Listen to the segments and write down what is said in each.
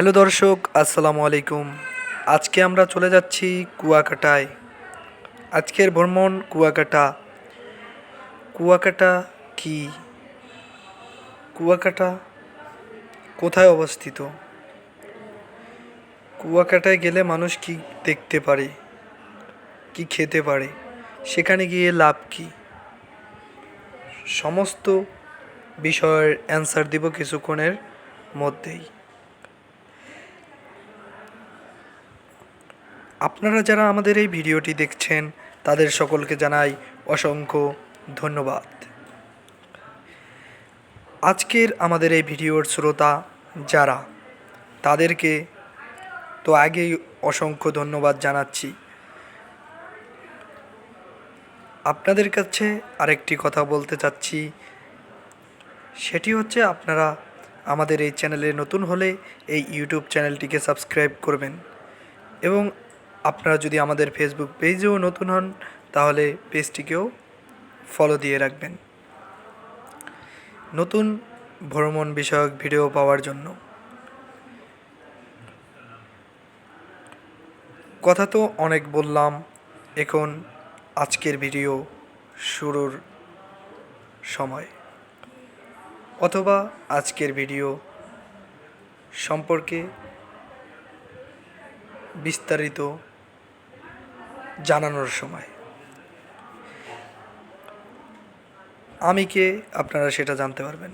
Hello দর্শক, আসসালামু আলাইকুম। আজকে আমরা চলে যাচ্ছি কুয়াকাটায়। আজকের ভ্রমণ কুয়াকাটা। কুয়াকাটা কি? কুয়াকাটা কোথায় অবস্থিত? কুয়াকাটায় গেলে মানুষ কি দেখতে পারে? কি খেতে পারে? সেখানে গিয়ে লাভ কি? সমস্ত বিষয়ের অ্যান্সার দিব কিছুক্ষণের মধ্যেই। আপনারা যারা আমাদের এই ভিডিওটি দেখছেন, তাদের সকলকে জানাই অসংখ্য ধন্যবাদ। আজকের আমাদের এই ভিডিওর শ্রোতা যারা, তাদেরকে তো আগেই অসংখ্য ধন্যবাদ জানাচ্ছি। আপনাদের কাছে আরেকটি কথা বলতে চাচ্ছি, সেটি হচ্ছে আপনারা আমাদের এই চ্যানেলে নতুন হলে এই ইউটিউব চ্যানেলটিকে সাবস্ক্রাইব করবেন এবং আপনারা যদি আমাদের ফেসবুক পেজেও নতুন হন, তাহলে পেজটিকেও ফলো দিয়ে রাখবেন। নতুন ভ্রমণ বিষয়ক ভিডিও পাওয়ার জন্য। কথা তো অনেক বললাম, এখন আজকের ভিডিও শুরুর সময়। অথবা আজকের ভিডিও সম্পর্কে বিস্তারিত জানানোর সময়। আমি কে? আপনারা সেটা জানতে পারবেন।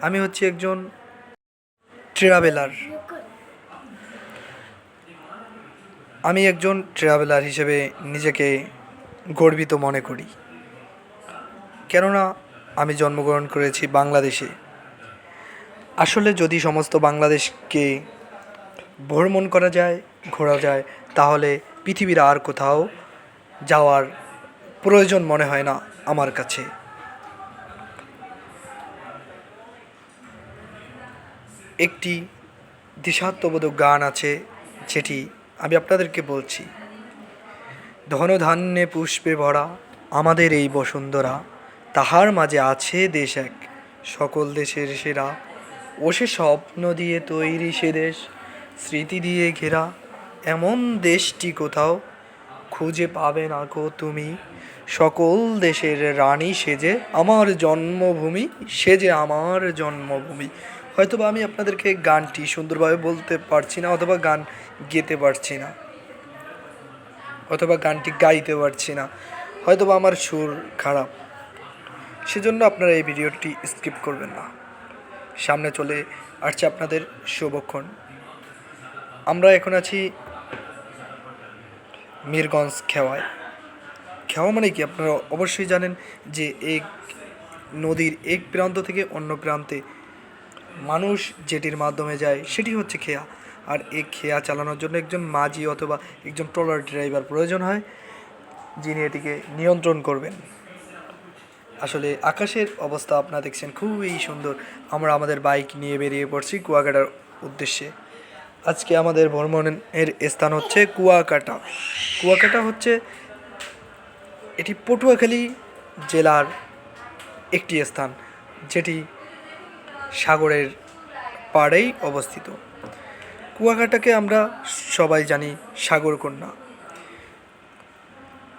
আমি হচ্ছি একজন ট্রাভেলার। আমি একজন ট্রাভেলার হিসেবে নিজেকে গর্বিত মনে করি। কেননা, আমি জন্মগ্রহণ করেছি বাংলাদেশে। আসলে যদি সমস্ত বাংলাদেশকে ভ্রমণ করা যায়, ঘোরা যায়, তাহলে পৃথিবীর আর কোথাও যাওয়ার প্রয়োজন মনে হয় না আমার কাছে। একটি দেশাত্মবোধক গান আছে, যেটি আমি আপনাদেরকে বলছি। ধনধান্যে পুষ্পে ভরা আমাদের এই বসুন্ধরা, তাহার মাঝে আছে দেশ এক, সকল দেশের সেরা। ও সে স্বপ্ন দিয়ে তৈরি সে দেশ, স্মৃতি দিয়ে ঘেরা। এমন দেশটি কোথাও খুঁজে পাবে না গো তুমি। সকল দেশের রানী সেজে আমার জন্মভূমি, সেজে আমার জন্মভূমি। হয়তোবা আমি আপনাদেরকে গানটি সুন্দরভাবে বলতে পারছি না অথবা গান গেতে পারছি না। অথবা গানটি গাইতে পারছি না। হয়তোবা আমার সুর খারাপ। সেজন্য আপনারা এই ভিডিওটি স্কিপ করবেন না। সামনে চলে আসছে আপনাদের শুভক্ষণ। আমরা এখন আছি মিরগঞ্জ খেওয়ায়। খেওয়া মানে কি? আপনারা অবশ্যই জানেন যে এক নদীর এক প্রান্ত থেকে অন্য প্রান্তে মানুষ যেটির মাধ্যমে যায় সেটি হচ্ছে খেয়া। আর এই খেয়া চালানোর জন্য একজন মাঝি অথবা একজন ট্রলার ড্রাইভার প্রয়োজন হয়, যিনি এটিকে নিয়ন্ত্রণ করবেন। আসলে আকাশের অবস্থা আপনারা দেখছেন খুবই সুন্দর। আমরা আমাদের বাইক নিয়ে বেরিয়ে পড়ছি কুয়াকাটার উদ্দেশ্যে। আজকে আমাদের ভ্রমণের স্থান হচ্ছে কুয়াকাটা। কুয়াকাটা হচ্ছে এটি পটুয়াখালী জেলার একটি স্থান, যেটি সাগরের পাড়েই অবস্থিত। কুয়াকাটাকে আমরা সবাই জানি সাগরকন্যা।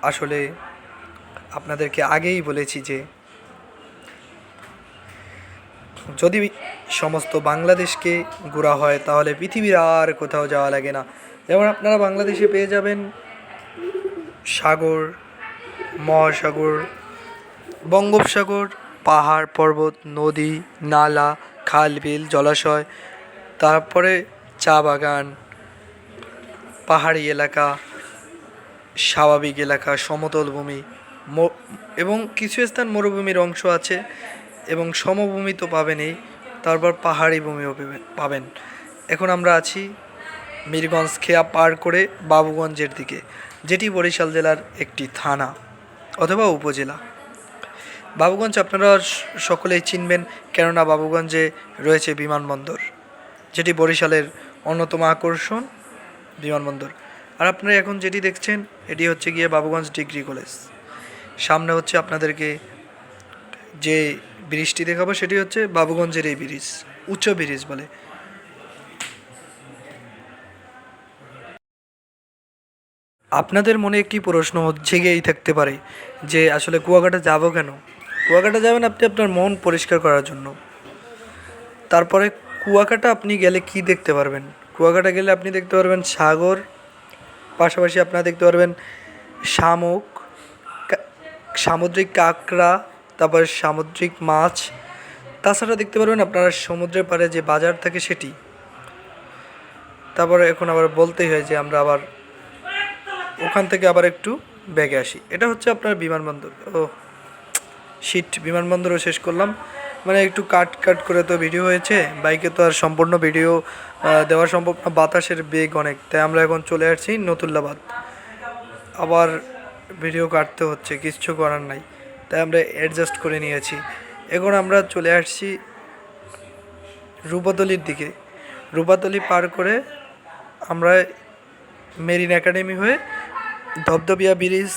আসলে আপনাদেরকে আগেই বলেছি যে যদি সমস্ত বাংলাদেশকে ঘোরা হয়, তাহলে পৃথিবীর আর কোথাও যাওয়া লাগে না। যেমন আপনারা বাংলাদেশে পেয়ে যাবেন সাগর, মহাসাগর, বঙ্গোপসাগর, পাহাড়, পর্বত, নদী, নালা, খাল, বিল, জলাশয়, তারপরে চা বাগান, পাহাড়ি এলাকা, স্বাভাবিক এলাকা, সমতল ভূমি এবং কিছু স্থান মরুভূমির অংশ আছে। এবং সমভূমি তো পাবেনই, তারপর পাহাড়ি ভূমিও পেবে- পাবেন। এখন আমরা আছি মিরগঞ্জ খেয়া পার করে বাবুগঞ্জের দিকে, যেটি বরিশাল জেলার একটি থানা অথবা উপজেলা। বাবুগঞ্জ আপনারা সকলেই চিনবেন, কেননা বাবুগঞ্জে রয়েছে বিমানবন্দর, যেটি বরিশালের অন্যতম আকর্ষণ বিমানবন্দর। আর আপনারা এখন যেটি দেখছেন, এটি হচ্ছে গিয়ে বাবুগঞ্জ ডিগ্রি কলেজ। সামনে হচ্ছে আপনাদেরকে যে ব্রিজটি দেখাবো, সেটি হচ্ছে বাবুগঞ্জের এই ব্রিজ, উচ্চ ব্রিজ বলে। আপনাদের মনে একটি প্রশ্ন জেগেই থাকতে পারে যে আসলে কুয়াকাটা যাব কেন? কুয়াকাটা যাবেন আপনি আপনার মন পরিষ্কার করার জন্য। তারপরে কুয়াকাটা আপনি গেলে কি দেখতে পারবেন? কুয়াকাটা গেলে আপনি দেখতে পারবেন সাগর, পাশাপাশি আপনারা দেখতে পারবেন শামুক সামুদ্রিক কাঁকড়া তারপর সামুদ্রিক মাছ। তাছাড়া দেখতে পারবেন আপনারা সমুদ্রের পাড়ে যে বাজার থাকে সেটি। তারপরে এখন আবার বলতেই হয় যে আমরা আবার ওখান থেকে আবার একটু ব্যাগে আসি। এটা হচ্ছে আপনার বিমানবন্দর। ও শিট বিমানবন্দরও শেষ করলাম। মানে একটু কাট কাট করে তো ভিডিও হয়েছে। বাইকে তো আর সম্পূর্ণ ভিডিও দেওয়া সম্ভব না। বাতাসের বেগ অনেক। তাই আমরা এখন চলে আসছি নতুল্লাবাদ। আবার ভিডিও কাটতে হচ্ছে কিচ্ছু করার নাই। তাই আমরা অ্যাডজাস্ট করে নিয়েছি। এখন আমরা চলে আসছি রূপাতলির দিকে। রূপাতলি পার করে আমরা মেরিন একাডেমি হয়ে ধবধবিয়া ব্রিজ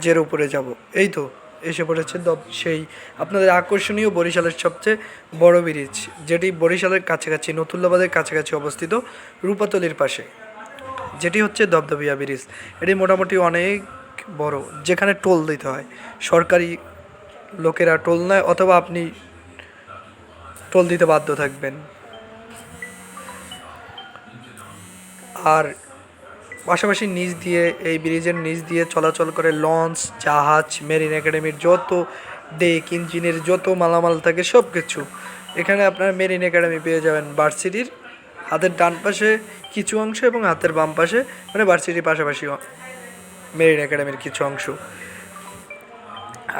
জের উপরে যাব। এই তো, এসে পড়েছে দব সেই আপনাদের আকর্ষণীয় বরিশালের সবচেয়ে বড় ব্রিজ, যেটি বরিশালের কাছাকাছি, নতুল্লাবাদের কাছাকাছি অবস্থিত রূপাতলির পাশে। যেটি হচ্ছে দবদবিয়া ব্রিজ। এটি মোটামুটি অনেক বড়, যেখানে টোল দিতে হয়। সরকারি লোকেরা টোল নেয় অথবা আপনি টোল দিতে বাধ্য থাকবেন। আর পাশাপাশি নিচ দিয়ে, এই ব্রিজের নিচ দিয়ে চলাচল করে লঞ্চ, জাহাজ, মেরিন একাডেমির যত ডেক, ইঞ্জিনের যত মালামাল থাকে সব কিছু এখানে আপনার মেরিন একাডেমি পেয়ে যাবেন ভার্সিটির হাতের ডান পাশে কিছু অংশ এবং হাতের বাম পাশে মানে ভার্সিটির পাশাপাশি মেরিন একাডেমির কিছু অংশ।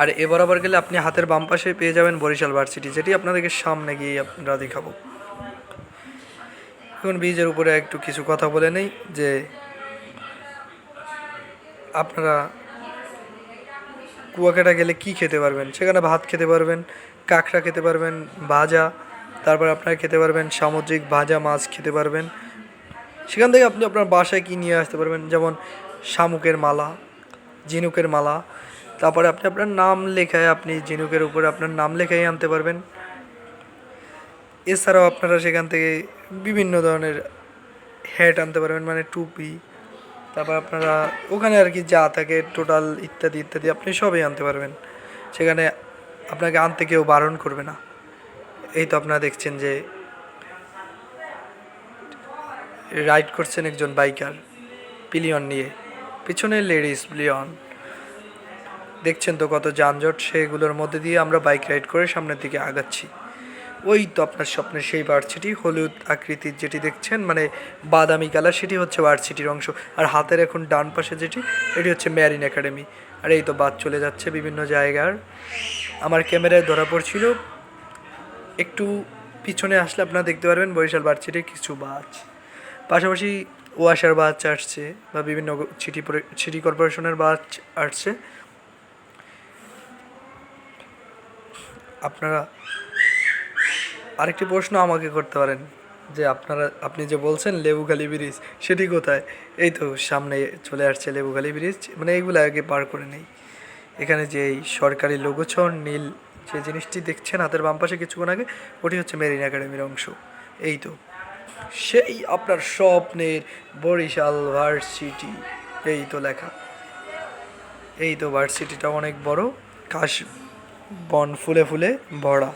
আর এ বরাবর গেলে আপনি হাতের বাম পাশে পেয়ে যাবেন বরিশাল ভার্সিটি, যেটি আপনাদেরকে সামনে গিয়ে আপনারা দেখাবো। এখন ব্রিজের উপরে একটু কিছু কথা বলে নেই, যে আপনারা কুয়াকাটা গেলে কি খেতে পারবেন? সেখানে ভাত খেতে পারবেন, কাঁকড়া খেতে পারবেন, ভাজা, তারপর আপনারা খেতে পারবেন সামুদ্রিক ভাজা মাছ খেতে পারবেন। সেখান থেকে আপনি আপনার বাসায় কি নিয়ে আসতে পারবেন? যেমন শামুকের মালা, ঝিনুকের মালা। তারপরে আপনি আপনার নাম লেখায় আপনি ঝিনুকের উপরে আপনার নাম লেখাই আনতে পারবেন। এছাড়াও আপনারা সেখান থেকে বিভিন্ন ধরনের হ্যাট আনতে পারবেন মানে টুপি। তারপর আপনারা ওখানে আর কি যা থাকে টোটাল ইত্যাদি ইত্যাদি আপনি সবই আনতে পারবেন। সেখানে আপনাকে আনতে কেউ বারণ করবে না। এই তো আপনারা দেখছেন যে রাইড করছেন একজন বাইকার পিলিয়ন নিয়ে। পিছনে লেডিস পিলিয়ন দেখছেন তো কত যানজট সেগুলোর মধ্যে দিয়ে আমরা বাইক রাইড করে সামনের দিকে আগাচ্ছি। ওই তো আপনার স্বপ্নের সেই ভার্সিটি হলুদ আকৃতির যেটি দেখছেন মানে বাদামি কালার, সেটি হচ্ছে ভার্সিটির অংশ। আর হাতের এখন ডান পাশে যেটি, এটি হচ্ছে ম্যারিন একাডেমি আর এই তো বাদ চলে যাচ্ছে বিভিন্ন জায়গার। আমার ক্যামেরায় ধরা পড়ছিল। একটু পিছনে আসলে আপনারা দেখতে পারবেন বরিশাল ভার্সিটির কিছু বাস। পাশাপাশি ওয়াসার বাস আসছে বা বিভিন্ন সিটি সিটি কর্পোরেশনের বাস আসছে। আপনারা আরেকটি প্রশ্ন আমাকে করতে পারেন, যে আপনারা, আপনি যে বলছেন লেবুখালি ব্রিজ, সেটি কোথায়? এই তো সামনে চলে আসছে লেবুখালি ব্রিজ মানে এইগুলো আগে পার করে নেই। এখানে যে এই সরকারি লোগোছর নীল, যে জিনিসটি দেখছেন হাতের বাম পাশে কিছুক্ষণ আগে, ওটি হচ্ছে মেরিন একাডেমির অংশ। এই তো। সেই আপনার স্বপ্নের বরিশাল ভার্সিটি। এই তো লেখা। এই তো ভার্সিটিটা অনেক বড়, কাশ বন ফুলে ফুলে ভরা।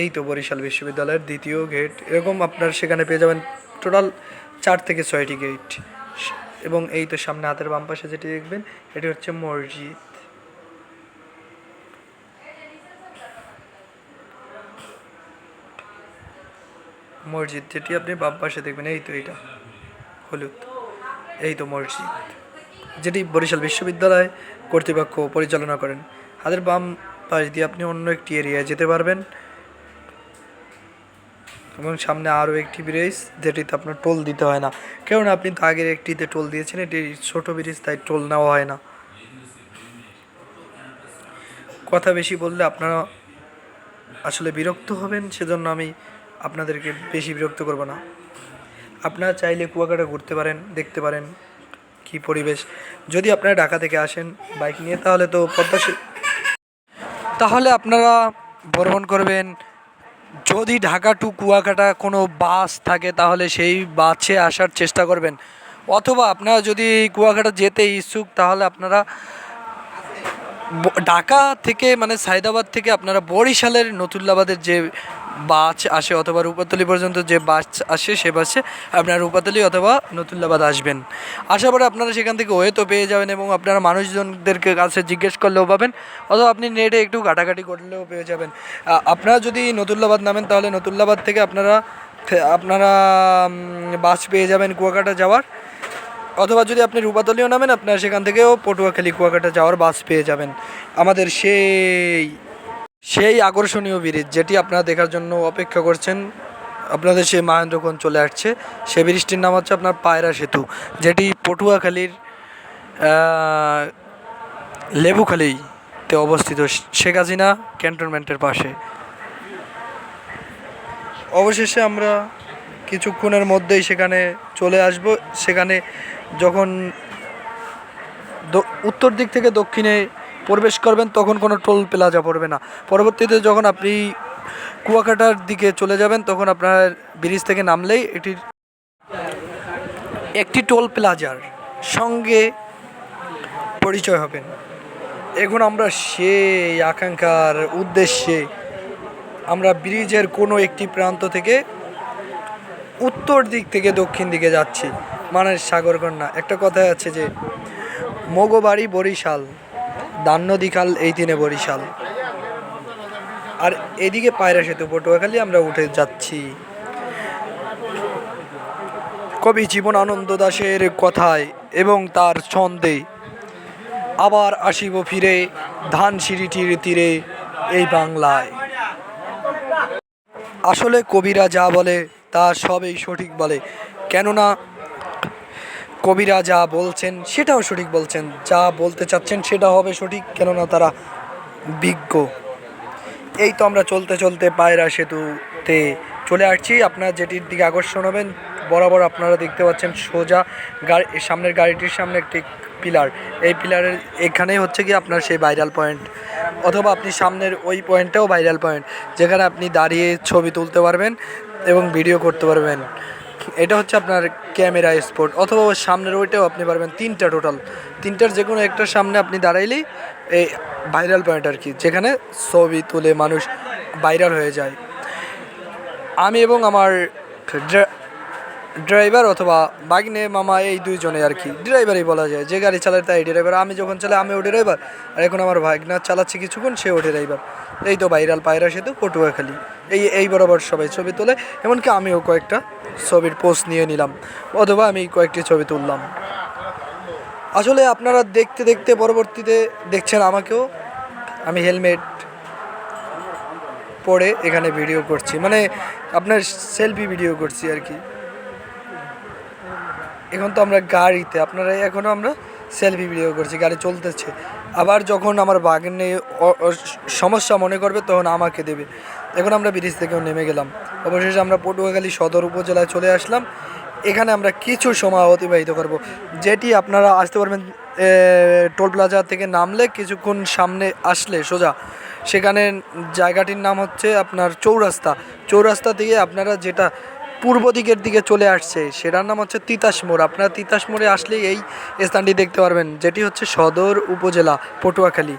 এই তো বরিশাল বিশ্ববিদ্যালয়ের দ্বিতীয় গেট এরকম আপনার সেখানে পেয়ে যাবেন টোটাল চার থেকে ছয়টি গেট এবং এই তো সামনে হাতের বাম পাশে যেটি দেখবেন, এটি হচ্ছে মসজিদ। মসজিদ, যেটি আপনি বাম পাশে দেখবেন, এই তো এইটা হলুদ, এই তো মসজিদ, যেটি বরিশাল বিশ্ববিদ্যালয় কর্তৃপক্ষ পরিচালনা করেন। হাতের বাম পাশ দিয়ে আপনি অন্য একটি এরিয়ায় যেতে পারবেন এবং সামনে আরও একটি ব্রিজ, যেটিতে আপনার টোল দিতে হয় না। কেননা আপনি তো আগের একটিতে টোল দিয়েছেন, এটি ছোট ব্রিজ, তাই টোল নেওয়া হয় না। কথা বেশি বললে আপনারা আসলে বিরক্ত হবেন, সেজন্য আমি আপনাদেরকে বেশি বিরক্ত করব না। আপনারা চাইলে কুয়াকাটা ঘুরতে পারেন, দেখতে পারেন কি পরিবেশ। যদি আপনারা ঢাকা থেকে আসেন বাইক নিয়ে, তাহলে তো পদ্মা তাহলে আপনারা ভ্রমণ করবেন। যদি ঢাকা টু কুয়াকাটা কোনো বাস থাকে, তাহলে সেই বাসে আসার চেষ্টা করবেন। অথবা আপনারা যদি কুয়াকাটা যেতে ইচ্ছুক, তাহলে আপনারা ঢাকা থেকে মানে সাইদাবাদ থেকে আপনারা বরিশালের নতুল্লাবাদের যে বাস আসে অথবা রূপাতলি পর্যন্ত যে বাস আসে, সে বাসে আপনারা রূপাতলি অথবা নতুল্লাবাদ আসবেন। আসার পরে আপনারা সেখান থেকে ওয়েতো পেয়ে যাবেন এবং আপনারা মানুষজনদেরকে কাছে জিজ্ঞেস করলেও পাবেন অথবা আপনি নেটে একটু ঘাটাঘাটি করলেও পেয়ে যাবেন। আপনারা যদি নতুল্লাবাদ নামেন তাহলে নতুল্লাবাদ থেকে আপনারা আপনারা বাস পেয়ে যাবেন কুয়াকাটা যাওয়ার। অথবা যদি আপনি রূপাতলিও নামেন, আপনার সেখান থেকেও পটুয়াখালী, কুয়াকাটা যাওয়ার বাস পেয়ে যাবেন। আমাদের সেই সেই আকর্ষণীয় ব্রিজ, যেটি আপনারা দেখার জন্য অপেক্ষা করছেন, আপনাদের সেই মহেন্দ্রক্ষণ চলে আসছে। সে ব্রিজটির নাম হচ্ছে আপনার পায়রা সেতু, যেটি পটুয়াখালীর লেবুখালীতে অবস্থিত। শেখ হাসিনা ক্যান্টনমেন্টের পাশে। অবশেষে আমরা কিছুক্ষণের মধ্যেই সেখানে চলে আসব। সেখানে যখন উত্তর দিক থেকে দক্ষিণে প্রবেশ করবেন, তখন কোনো টোল প্লাজা পড়বে না। পরবর্তীতে যখন আপনি কুয়াকাটার দিকে চলে যাবেন, তখন আপনার ব্রিজ থেকে নামলেই এটির একটি টোল প্লাজার সঙ্গে পরিচয় হবেন। এখন আমরা সেই আকাঙ্ক্ষার উদ্দেশ্যে আমরা ব্রিজের কোনো একটি প্রান্ত থেকে উত্তর দিক থেকে দক্ষিণ দিকে যাচ্ছি মানে সাগরকন্যা। একটা কথাই আছে যে, মগবাড়ি বরিশাল দান্নদিখাল এই তিনে বরিশাল। আর এদিকে পায়রা সেতু, পটুয়াখালী আমরা উঠে যাচ্ছি। কবি জীবনানন্দ দাশের কথায় এবং তার ছন্দে। আবার আসিব ফিরে ধান সিঁড়িটির তীরে এই বাংলায়। আসলে কবিরা যা বলে তা সবই সঠিক বলে। কেননা কবিরা যা বলছেন, সেটাও সঠিক বলছেন। যা বলতে চাচ্ছেন, সেটা হবে সঠিক, কেননা তারা বিজ্ঞ। এই তো আমরা চলতে চলতে পায়রা সেতুতে চলে আসছি। আপনার যেটির দিকে আকর্ষণ হবেন, বরাবর আপনারা দেখতে পাচ্ছেন সোজা গাড়ি, সামনের গাড়িটির সামনে একটি পিলার। এই পিলারের এখানেই হচ্ছে কি আপনার সেই ভাইরাল পয়েন্ট অথবা আপনি সামনের ওই পয়েন্টটাও ভাইরাল পয়েন্ট যেখানে আপনি দাঁড়িয়ে ছবি তুলতে পারবেন। এবং ভিডিও করতে পারবেন। এটা হচ্ছে আপনার ক্যামেরা স্পট অথবা সামনের ওইটাও আপনি পারবেন, তিনটা টোটাল তিনটার যে কোনো একটার সামনে আপনি দাঁড়াইলেই এই ভাইরাল পয়েন্ট আর কি, যেখানে ছবি তুলে মানুষ ভাইরাল হয়ে যায়। আমি এবং আমার ড্রাইভার অথবা বাগনে মামা এই দুইজনে আর কি, ড্রাইভারই বলা যায়। যে গাড়ি চালায় তাই ড্রাইভার। আমি যখন চালাই আমি ও ড্রাইভার। আর এখন আমার ভাগনা চালাচ্ছে কিছুক্ষণ সে ও ড্রাইভার। এই তো ভাইরাল পায়রা সেতু, পটুয়াখালী। এই এই বরাবর সবাই ছবি তোলে। এমনকি আমিও কয়েকটা ছবির পোস্ট নিয়ে নিলাম। অথবা আমি কয়েকটি ছবি তুললাম। আসলে আপনারা দেখতে দেখতে পরবর্তীতে দেখছেন আমাকেও। আমি হেলমেট পরে এখানে ভিডিও করছি। মানে আপনার সেলফি ভিডিও করছি আর কি। এখন তো আমরা গাড়িতে, আপনারা এখনও আমরা সেলফি ভিডিও করছি, গাড়ি চলতেছে। আবার যখন আমার বাগানে সমস্যা মনে করবে তখন আমাকে দেবে। এখন আমরা ব্রিজ থেকেও নেমে গেলাম। অবশেষে আমরা পটুয়াখালী সদর উপজেলায় চলে আসলাম। এখানে আমরা কিছু সময় অতিবাহিত করব। যেটি আপনারা আসতে পারবেন টোল প্লাজা থেকে নামলে কিছুক্ষণ সামনে আসলে সোজা। সেখানে জায়গাটির নাম হচ্ছে আপনার চৌরাস্তা। চৌরাস্তা থেকে আপনারা যেটা পূর্ব দিকের দিকে চলে আসছে। সেটার নাম হচ্ছে তিতাস মোড়। আপনারা তিতাস মোড়ে আসলেই এই স্থানটি দেখতে পারবেন। যেটি হচ্ছে সদর উপজেলা, পটুয়াখালী।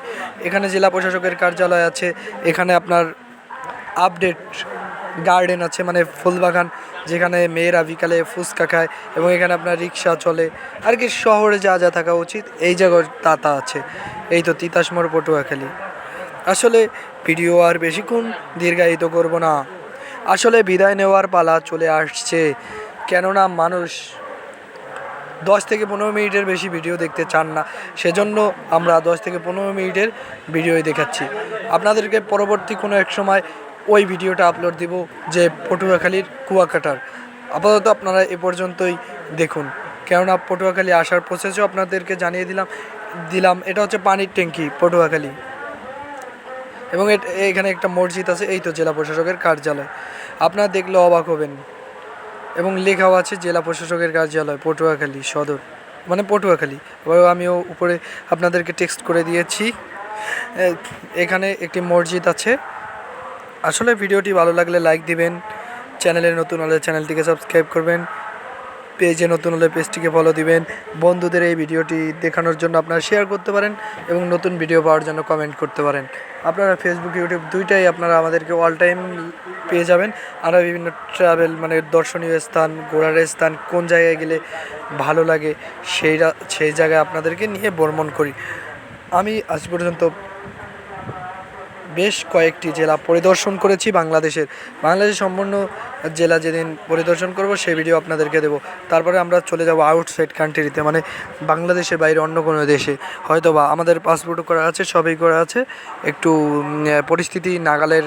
এখানে জেলা প্রশাসকের কার্যালয় আছে। এখানে আপনার আপডেট গার্ডেন আছে মানে ফুলবাগান, যেখানে মেয়েরা বিকালে ফুচকা খায় এবং এখানে আপনার রিক্সা চলে। আর কি শহরে যা যা থাকা উচিত, এই জায়গায় তা তা আছে। এই তো তিতাস মোড়, পটুয়াখালী। আসলে ভিডিও আর বেশিক্ষণ দীর্ঘায়িত করব না। আসলে বিদায় নেওয়ার পালা চলে আসছে। কেননা মানুষ দশ থেকে পনেরো মিনিটের বেশি ভিডিও দেখতে চান না। সেজন্য আমরা দশ থেকে পনেরো মিনিটের ভিডিওই দেখাচ্ছি। আপনাদেরকে পরবর্তী কোনো এক সময় ওই ভিডিওটা আপলোড দিব যে পটুয়াখালীর কুয়াকাটার। আপাতত আপনারা এ পর্যন্তই দেখুন। কেননা পটুয়াখালী আসার প্রসেসও আপনাদেরকে জানিয়ে দিলাম দিলাম। এটা হচ্ছে পানির ট্যাঙ্কি, পটুয়াখালী। এবং এখানে একটা মসজিদ আছে, এই তো জেলা প্রশাসকের কার্যালয়। আপনারা দেখলে অবাক হবেন। এবং লেখাও আছে, জেলা প্রশাসকের কার্যালয়, পটুয়াখালী সদর। মানে পটুয়াখালী। এবার আমিও উপরে আপনাদেরকে টেক্সট করে দিয়েছি। এখানে একটি মসজিদ আছে। আসলে ভিডিওটি ভালো লাগলে লাইক দিবেন। চ্যানেলে নতুন হলে চ্যানেলটিকে সাবস্ক্রাইব করবেন। পেজে নতুন হলে পেজটিকে ফলো দিবেন। বন্ধুদের এই ভিডিওটি দেখানোর জন্য আপনারা শেয়ার করতে পারেন এবং নতুন ভিডিও পাওয়ার জন্য কমেন্ট করতে পারেন। আপনারা ফেসবুক ইউটিউব দুইটাই আপনারা আমাদেরকে অল টাইম পেয়ে যাবেন। আরও বিভিন্ন ট্রাভেল মানে দর্শনীয় স্থান, ঘোরার স্থান, কোন জায়গায় গেলে ভালো লাগে সেইটা সেই জায়গায় আপনাদেরকে নিয়ে ভ্রমণ করি। আমি আজ পর্যন্ত বেশ কয়েকটি জেলা পরিদর্শন করেছি বাংলাদেশের। বাংলাদেশ সম্পূর্ণ জেলা যেদিন পরিদর্শন করব, সেই ভিডিও আপনাদেরকে দেবো। তারপরে আমরা চলে যাব আউটসাইড কান্ট্রিতে মানে বাংলাদেশের বাইরে অন্য কোনো দেশে। হয়তো বা আমাদের পাসপোর্টও করা আছে, সবই করা আছে। একটু পরিস্থিতি নাগালের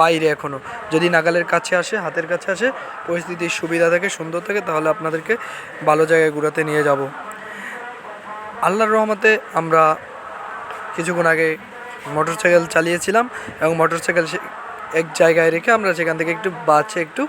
বাইরে এখনও যদি নাগালের কাছে আসে, হাতের কাছে আসে পরিস্থিতির সুবিধা থাকে, সুন্দর থাকে, তাহলে আপনাদেরকে ভালো জায়গায় ঘোরাতে নিয়ে যাব। আল্লাহর রহমতে আমরা কিছুক্ষণ আগে মোটরসাইকেল চালিয়েছিলাম এবং মোটরসাইকেল সে- এক জায়গায় রেখে আমরা সেখান থেকে একটু বাসে একটু